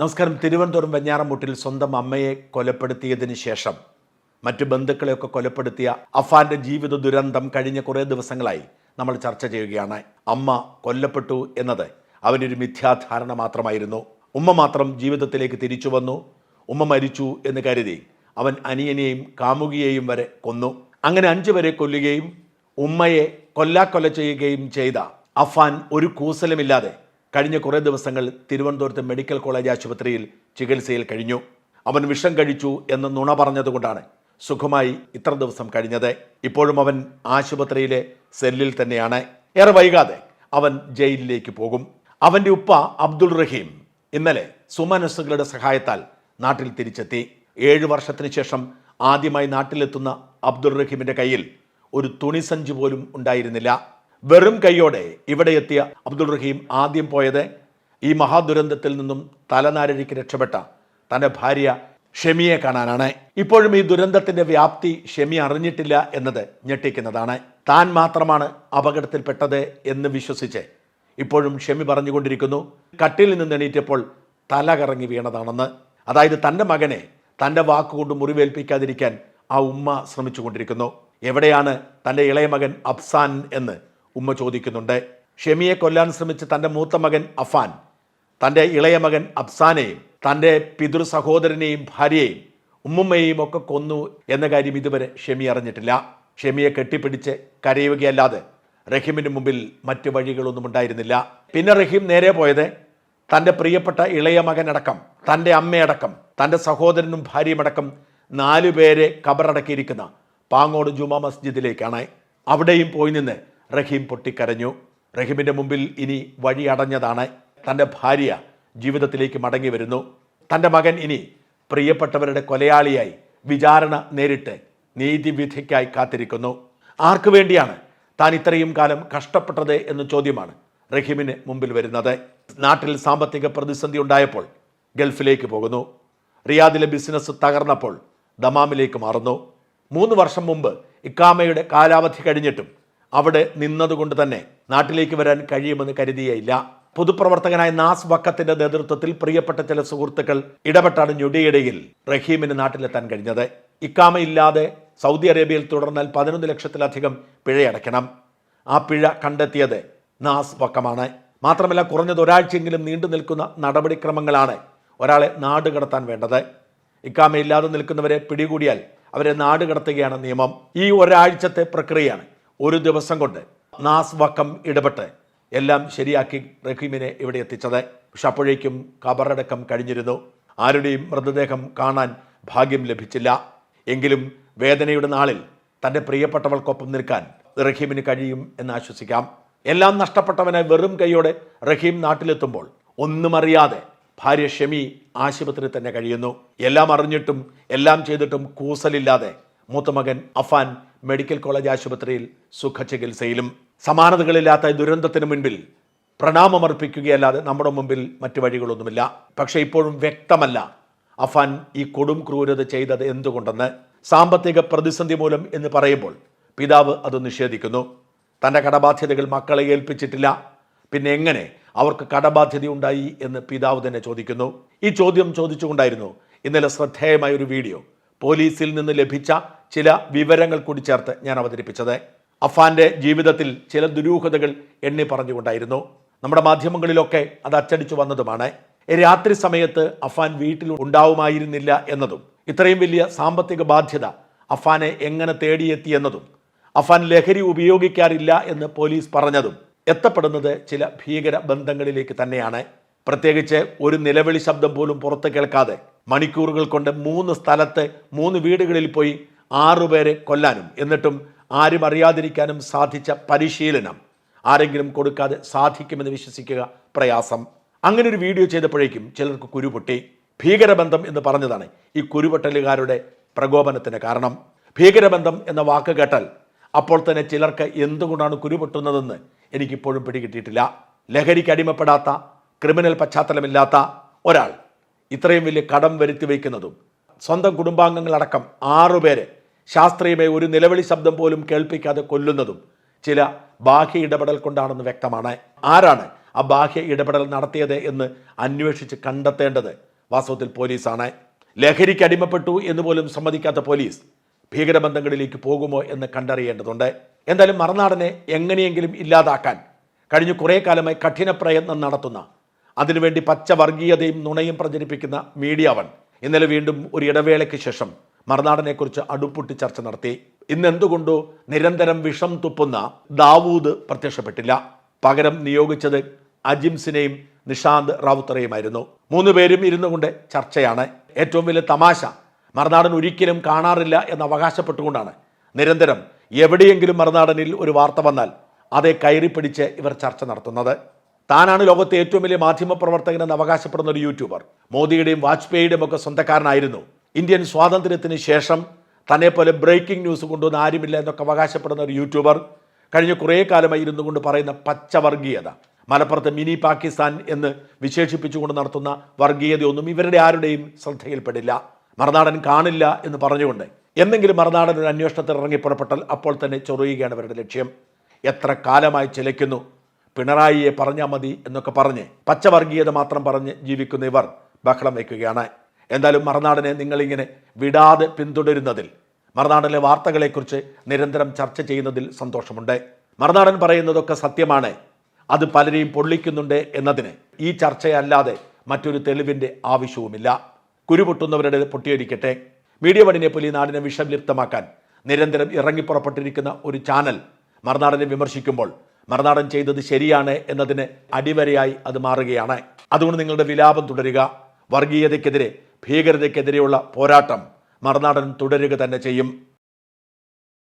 നമസ്കാരം. തിരുവനന്തപുരം വെഞ്ഞാറമൂട്ടിൽ സ്വന്തം അമ്മയെ കൊലപ്പെടുത്തിയതിന് ശേഷം മറ്റു ബന്ധുക്കളെയൊക്കെ കൊലപ്പെടുത്തിയ അഫാന്റെ ജീവിത ദുരന്തം കഴിഞ്ഞ കുറേ ദിവസങ്ങളായി നമ്മൾ ചർച്ച ചെയ്യുകയാണ്. അമ്മ കൊല്ലപ്പെട്ടു എന്നത് അവനൊരു മിഥ്യാധാരണ മാത്രമായിരുന്നു. ഉമ്മ മാത്രം ജീവിതത്തിലേക്ക് തിരിച്ചു വന്നു. ഉമ്മ മരിച്ചു എന്ന് കരുതി അവൻ അനിയനെയും കാമുകിയെയും വരെ കൊന്നു. അങ്ങനെ അഞ്ചു വരെ കൊല്ലുകയും ഉമ്മയെ കൊല്ലാക്കൊല ചെയ്യുകയും ചെയ്ത അഫാൻ ഒരു കൂസലുമില്ലാതെ കഴിഞ്ഞ കുറേ ദിവസങ്ങൾ തിരുവനന്തപുരത്ത് മെഡിക്കൽ കോളേജ് ആശുപത്രിയിൽ ചികിത്സയിൽ കഴിഞ്ഞു. അവൻ വിഷം കഴിച്ചു എന്ന് നുണ പറഞ്ഞതുകൊണ്ടാണ് സുഖമായി ഇത്ര ദിവസം കഴിഞ്ഞത്. ഇപ്പോഴും അവൻ ആശുപത്രിയിലെ സെല്ലിൽ തന്നെയാണ്. ഏറെ വൈകാതെ അവൻ ജയിലിലേക്ക് പോകും. അവന്റെ ഉപ്പ അബ്ദുൾ റഹീം ഇന്നലെ സുമനസ്സുകളുടെ സഹായത്താൽ നാട്ടിൽ തിരിച്ചെത്തി. ഏഴ് വർഷത്തിന് ശേഷം ആദ്യമായി നാട്ടിലെത്തുന്ന അബ്ദുൾ റഹീമിന്റെ കയ്യിൽ ഒരു തുണിസഞ്ചി പോലും ഉണ്ടായിരുന്നില്ല. വെറും കൈയോടെ ഇവിടെ എത്തിയ അബ്ദുൾ റഹീം ആദ്യം പോയത് ഈ മഹാദുരന്തത്തിൽ നിന്നും തലനാരഴിക്ക് രക്ഷപ്പെട്ട തന്റെ ഭാര്യ ഷെമിയെ കാണാനാണ്. ഇപ്പോഴും ഈ ദുരന്തത്തിന്റെ വ്യാപ്തി ഷെമി അറിഞ്ഞിട്ടില്ല എന്നത് ഞെട്ടിക്കുന്നതാണ്. താൻ മാത്രമാണ് അപകടത്തിൽപ്പെട്ടത് എന്ന് വിശ്വസിച്ച് ഇപ്പോഴും ഷെമി പറഞ്ഞുകൊണ്ടിരിക്കുന്നു. കട്ടിൽ നിന്ന് എണീറ്റപ്പോൾ തല കറങ്ങി വീണതാണെന്ന്. അതായത് തന്റെ മകനെ തന്റെ വാക്കുകൊണ്ട് മുറിവേൽപ്പിക്കാതിരിക്കാൻ ആ ഉമ്മ ശ്രമിച്ചുകൊണ്ടിരിക്കുന്നു. എവിടെയാണ് തന്റെ ഇളയ മകൻ അഫ്സാൻ എന്ന് ഉമ്മ ചോദിക്കുന്നുണ്ട് ഷെമിയെ കൊല്ലാൻ ശ്രമിച്ച തന്റെ മൂത്ത മകൻ അഫാൻ തന്റെ ഇളയ മകൻ അഫ്സാനെയും തന്റെ പിതൃ സഹോദരനെയും ഭാര്യയെയും ഉമ്മുമ്മയെയും ഒക്കെ കൊന്നു എന്ന കാര്യം ഇതുവരെ ഷെമി അറിഞ്ഞിട്ടില്ല. ഷെമിയെ കെട്ടിപ്പിടിച്ച് കരയുകയല്ലാതെ റഹീമിന് മുമ്പിൽ മറ്റു വഴികളൊന്നും ഉണ്ടായിരുന്നില്ല. പിന്നെ റഹീം നേരെ പോയത് തന്റെ പ്രിയപ്പെട്ട ഇളയ മകനടക്കം തന്റെ അമ്മയടക്കം തന്റെ സഹോദരനും ഭാര്യയുമടക്കം നാലു പേരെ കബറടക്കിയിരിക്കുന്ന പാങ്ങോട് ജുമാ മസ്ജിദിലേക്കാണ്. അവിടെയും പോയി നിന്ന് റഹീം പൊട്ടിക്കരഞ്ഞു. റഹീമിന്റെ മുമ്പിൽ ഇനി വഴി അടഞ്ഞതാണ്. തന്റെ ഭാര്യ ജീവിതത്തിലേക്ക് മടങ്ങി വരുന്നു. തന്റെ മകൻ ഇനി പ്രിയപ്പെട്ടവരുടെ കൊലയാളിയായി വിചാരണ നേരിട്ട് നീതിവിധിക്കായി കാത്തിരിക്കുന്നു. ആർക്കു വേണ്ടിയാണ് താൻ ഇത്രയും കാലം കഷ്ടപ്പെട്ടത് എന്ന ചോദ്യമാണ് റഹീമിന് മുമ്പിൽ വരുന്നത്. നാട്ടിൽ സാമ്പത്തിക പ്രതിസന്ധി ഉണ്ടായപ്പോൾ ഗൾഫിലേക്ക് പോകുന്നു. റിയാദിലെ ബിസിനസ് തകർന്നപ്പോൾ ദമാമിലേക്ക് മാറുന്നു. മൂന്ന് വർഷം മുമ്പ് ഇക്കാമയുടെ കാലാവധി കഴിഞ്ഞിട്ടും അവിടെ നിന്നതുകൊണ്ട് തന്നെ നാട്ടിലേക്ക് വരാൻ കഴിയുമെന്ന് കരുതിയയില്ല. പൊതുപ്രവർത്തകനായ നാസ് വക്കത്തിന്റെ നേതൃത്വത്തിൽ പ്രിയപ്പെട്ട ചില സുഹൃത്തുക്കൾ ഇടപെട്ടാണ് ഞൊടിയിടയിൽ റഹീമിന് നാട്ടിലെത്താൻ കഴിഞ്ഞത്. ഇക്കാമയില്ലാതെ സൗദി അറേബ്യയിൽ തുടർന്നാൽ പതിനൊന്ന് ലക്ഷത്തിലധികം പിഴയടയ്ക്കണം. ആ പിഴ കണ്ടെത്തിയത് നാസ് വക്കമാണ്. മാത്രമല്ല കുറഞ്ഞത് ഒരാഴ്ചയെങ്കിലും നീണ്ടു നിൽക്കുന്ന നടപടിക്രമങ്ങളാണ് ഒരാളെ നാട് കടത്താൻ വേണ്ടത്. ഇക്കാമയില്ലാതെ നിൽക്കുന്നവരെ പിടികൂടിയാൽ അവരെ നാട് കടത്തുകയാണ് നിയമം. ഈ ഒരാഴ്ചത്തെ പ്രക്രിയയാണ് ഒരു ദിവസം കൊണ്ട് നാസ് വക്കം ഇടപെട്ട് എല്ലാം ശരിയാക്കി റഹീമിനെ ഇവിടെ എത്തിച്ചത്. പക്ഷെ അപ്പോഴേക്കും കബറടക്കം കഴിഞ്ഞിരുന്നു. ആരുടെയും മൃതദേഹം കാണാൻ ഭാഗ്യം ലഭിച്ചില്ല. എങ്കിലും വേദനയുടെ നാളിൽ തന്റെ പ്രിയപ്പെട്ടവൾക്കൊപ്പം നിൽക്കാൻ റഹീമിന് കഴിയും എന്ന് ആശ്വസിക്കാം. എല്ലാം നഷ്ടപ്പെട്ടവനെ വെറും കൈയോടെ റഹീം നാട്ടിലെത്തുമ്പോൾ ഒന്നും അറിയാതെ ഭാര്യ ഷെമി ആശുപത്രി തന്നെ കഴിയുന്നു. എല്ലാം അറിഞ്ഞിട്ടും എല്ലാം ചെയ്തിട്ടും കൂസലില്ലാതെ മൂത്ത മകൻ അഫാൻ മെഡിക്കൽ കോളേജ് ആശുപത്രിയിൽ സുഖചികിത്സയിലും സമാനതകളില്ലാത്ത ദുരന്തത്തിന് മുൻപിൽ പ്രണാമമർപ്പിക്കുകയല്ലാതെ നമ്മുടെ മുമ്പിൽ മറ്റു വഴികളൊന്നുമില്ല. പക്ഷേ ഇപ്പോഴും വ്യക്തമല്ല അഫാൻ ഈ കൊടും ക്രൂരത ചെയ്തത് എന്തുകൊണ്ടെന്ന് സാമ്പത്തിക പ്രതിസന്ധി മൂലം എന്ന് പറയുമ്പോൾ പിതാവ് അത് നിഷേധിക്കുന്നു. തന്റെ കടബാധ്യതകൾ മക്കളെ ഏൽപ്പിച്ചിട്ടില്ല. പിന്നെ എങ്ങനെ അവർക്ക് കടബാധ്യത ഉണ്ടായി എന്ന് പിതാവ് തന്നെ ചോദിക്കുന്നു. ഈ ചോദ്യം ചോദിച്ചുകൊണ്ടായിരുന്നു ഇന്നലെ ശ്രദ്ധേയമായ ഒരു വീഡിയോ പോലീസിൽ നിന്ന് ലഭിച്ച ചില വിവരങ്ങൾ കൂടി ചേർത്ത് ഞാൻ അവതരിപ്പിച്ചത്. അഫാന്റെ ജീവിതത്തിൽ ചില ദുരൂഹതകൾ എണ്ണി പറഞ്ഞുകൊണ്ടായിരുന്നു. നമ്മുടെ മാധ്യമങ്ങളിലൊക്കെ അത് അച്ചടിച്ചു വന്നതുമാണ്. രാത്രി സമയത്ത് അഫാൻ വീട്ടിൽ ഉണ്ടാവുമായിരുന്നില്ല എന്നതും ഇത്രയും വലിയ സാമ്പത്തിക ബാധ്യത അഫാനെ എങ്ങനെ തേടിയെത്തി എന്നതും അഫാൻ ലഹരി ഉപയോഗിക്കാറില്ല എന്ന് പോലീസ് പറഞ്ഞതും എത്തപ്പെടുന്നത് ചില ഭീകര ബന്ധങ്ങളിലേക്ക് തന്നെയാണ്. പ്രത്യേകിച്ച് ഒരു നിലവിളി ശബ്ദം പോലും പുറത്ത് കേൾക്കാതെ മണിക്കൂറുകൾ കൊണ്ട് മൂന്ന് സ്ഥലത്തെ മൂന്ന് വീടുകളിൽ പോയി ആറുപേരെ കൊല്ലാനും എന്നിട്ടും ആരും അറിയാതിരിക്കാനും സാധിച്ച പരിശീലനം ആരെങ്കിലും കൊടുക്കാതെ സാധിക്കുമെന്ന് വിശ്വസിക്കുക പ്രയാസം. അങ്ങനെ ഒരു വീഡിയോ ചെയ്തപ്പോഴേക്കും ചിലർക്ക് കുരുപൊട്ടി. ഭീകരബന്ധം എന്ന് പറഞ്ഞതാണ് ഈ കുരുപൊട്ടലുകാരുടെ പ്രകോപനത്തിന് കാരണം. ഭീകരബന്ധം എന്ന വാക്ക് കേട്ടാൽ അപ്പോൾ തന്നെ ചിലർക്ക് എന്തുകൊണ്ടാണ് കുരുപൊട്ടുന്നതെന്ന് എനിക്കിപ്പോഴും പിടികിട്ടിയിട്ടില്ല. ലഹരിക്ക് അടിമപ്പെടാത്ത ക്രിമിനൽ പശ്ചാത്തലമില്ലാത്ത ഒരാൾ ഇത്രയും വലിയ കടം വരുത്തി വയ്ക്കുന്നതും സ്വന്തം കുടുംബാംഗങ്ങളടക്കം ആറുപേരെ ശാസ്ത്രീയമായി ഒരു നിലവിളി ശബ്ദം പോലും കേൾപ്പിക്കാതെ കൊല്ലുന്നതും ചില ബാഹ്യ ഇടപെടൽ കൊണ്ടാണെന്ന് വ്യക്തമാണ്. ആരാണ് ആ ബാഹ്യ ഇടപെടൽ നടത്തിയത് എന്ന് അന്വേഷിച്ച് കണ്ടെത്തേണ്ടത് വാസ്തവത്തിൽ പോലീസാണ്. ലഹരിക്ക് അടിമപ്പെട്ടു എന്ന് പോലും സമ്മതിക്കാത്ത പോലീസ് ഭീകരബന്ധങ്ങളിലേക്ക് പോകുമോ എന്ന് കണ്ടറിയേണ്ടതുണ്ട്. എന്തായാലും മറുനാടനെ എങ്ങനെയെങ്കിലും ഇല്ലാതാക്കാൻ കഴിഞ്ഞ കുറേ കാലമായി കഠിന പ്രയത്നം നടത്തുന്ന അതിനുവേണ്ടി പച്ച വർഗീയതയും നുണയും പ്രചരിപ്പിക്കുന്ന മീഡിയ വൺ ഇന്നലെ വീണ്ടും ഒരു ഇടവേളയ്ക്ക് ശേഷം മറുനാടനെക്കുറിച്ച് അടുപ്പൊട്ടി ചർച്ച നടത്തി. ഇന്നെന്തുകൊണ്ടോ നിരന്തരം വിഷം തുപ്പുന്ന ദാവൂദ് പ്രത്യക്ഷപ്പെട്ടില്ല. പകരം നിയോഗിച്ചത് അജിംസിനെയും നിഷാന്ത് റാവുത്തറയുമായിരുന്നു. മൂന്ന് പേരും ഇരുന്നു കൊണ്ട് ചർച്ചയാണ്. ഏറ്റവും വലിയ തമാശ മറുനാടൻ ഒരിക്കലും കാണാറില്ല എന്ന് അവകാശപ്പെട്ടുകൊണ്ടാണ്. നിരന്തരം എവിടെയെങ്കിലും മറുനാടനിൽ ഒരു വാർത്ത വന്നാൽ അതേ കയറി പിടിച്ച് ഇവർ ചർച്ച നടത്തുന്നത്. താനാണ് ലോകത്തെ ഏറ്റവും വലിയ മാധ്യമ പ്രവർത്തകനെന്ന് അവകാശപ്പെടുന്ന ഒരു യൂട്യൂബർ. മോദിയുടെയും വാജ്പേയിയുടെയും ഒക്കെ സ്വന്തക്കാരനായിരുന്നു. ഇന്ത്യൻ സ്വാതന്ത്ര്യത്തിന് ശേഷം തന്നെപ്പോലെ പോലെ ബ്രേക്കിംഗ് ന്യൂസ് കൊണ്ടുവന്ന് ആരുമില്ല എന്നൊക്കെ അവകാശപ്പെടുന്ന ഒരു യൂട്യൂബർ കഴിഞ്ഞ കുറേ കാലമായി ഇരുന്നു കൊണ്ട് പറയുന്ന പച്ചവർഗീയത. മലപ്പുറത്ത് മിനി പാകിസ്ഥാൻ എന്ന് വിശേഷിപ്പിച്ചുകൊണ്ട് നടത്തുന്ന വർഗീയതയൊന്നും ഇവരുടെ ആരുടെയും ശ്രദ്ധയിൽപ്പെടില്ല. മറുനാടൻ കാണില്ല എന്ന് പറഞ്ഞുകൊണ്ട് എന്തെങ്കിലും മറുനാടൻ ഒരു അന്വേഷണത്തിൽ ഇറങ്ങി പുറപ്പെട്ടാൽ അപ്പോൾ തന്നെ ചൊറിയുകയാണ് ഇവരുടെ ലക്ഷ്യം. എത്ര കാലമായി ചിലയ്ക്കുന്നു. പിണറായിയെ പറഞ്ഞാൽ മതി എന്നൊക്കെ പറഞ്ഞ് പച്ചവർഗീയത മാത്രം പറഞ്ഞ് ജീവിക്കുന്ന ഇവർ ബഹളം വയ്ക്കുകയാണ് എന്തായാലും മറുനാടിനെ നിങ്ങളിങ്ങനെ വിടാതെ പിന്തുടരുന്നതിൽ മറുനാടിലെ വാർത്തകളെക്കുറിച്ച് നിരന്തരം ചർച്ച ചെയ്യുന്നതിൽ സന്തോഷമുണ്ട്. മറുനാടൻ പറയുന്നതൊക്കെ സത്യമാണ്. അത് പലരെയും പൊള്ളിക്കുന്നുണ്ട് എന്നതിന് ഈ ചർച്ചയല്ലാതെ മറ്റൊരു തെളിവിന്റെ ആവശ്യവുമില്ല. കുരുപൊട്ടുന്നവരുടെ പൊട്ടിയൊരിക്കട്ടെ. മീഡിയ വണിനെ പോലീ നാടിനെ വിഷം ലിപ്തമാക്കാൻ നിരന്തരം ഇറങ്ങിപ്പുറപ്പെട്ടിരിക്കുന്ന ഒരു ചാനൽ മറുനാടനെ വിമർശിക്കുമ്പോൾ മറുനാടൻ ചെയ്തത് ശരിയാണ് എന്നതിന് അടിവരയായി അത് മാറുകയാണ്. അതുകൊണ്ട് നിങ്ങളുടെ വിലാപം തുടരുക. വർഗീയതയ്ക്കെതിരെ ഭീകരതയ്ക്കെതിരെയുള്ള പോരാട്ടം മറുനാടൻ തുടരുക തന്നെ ചെയ്യും.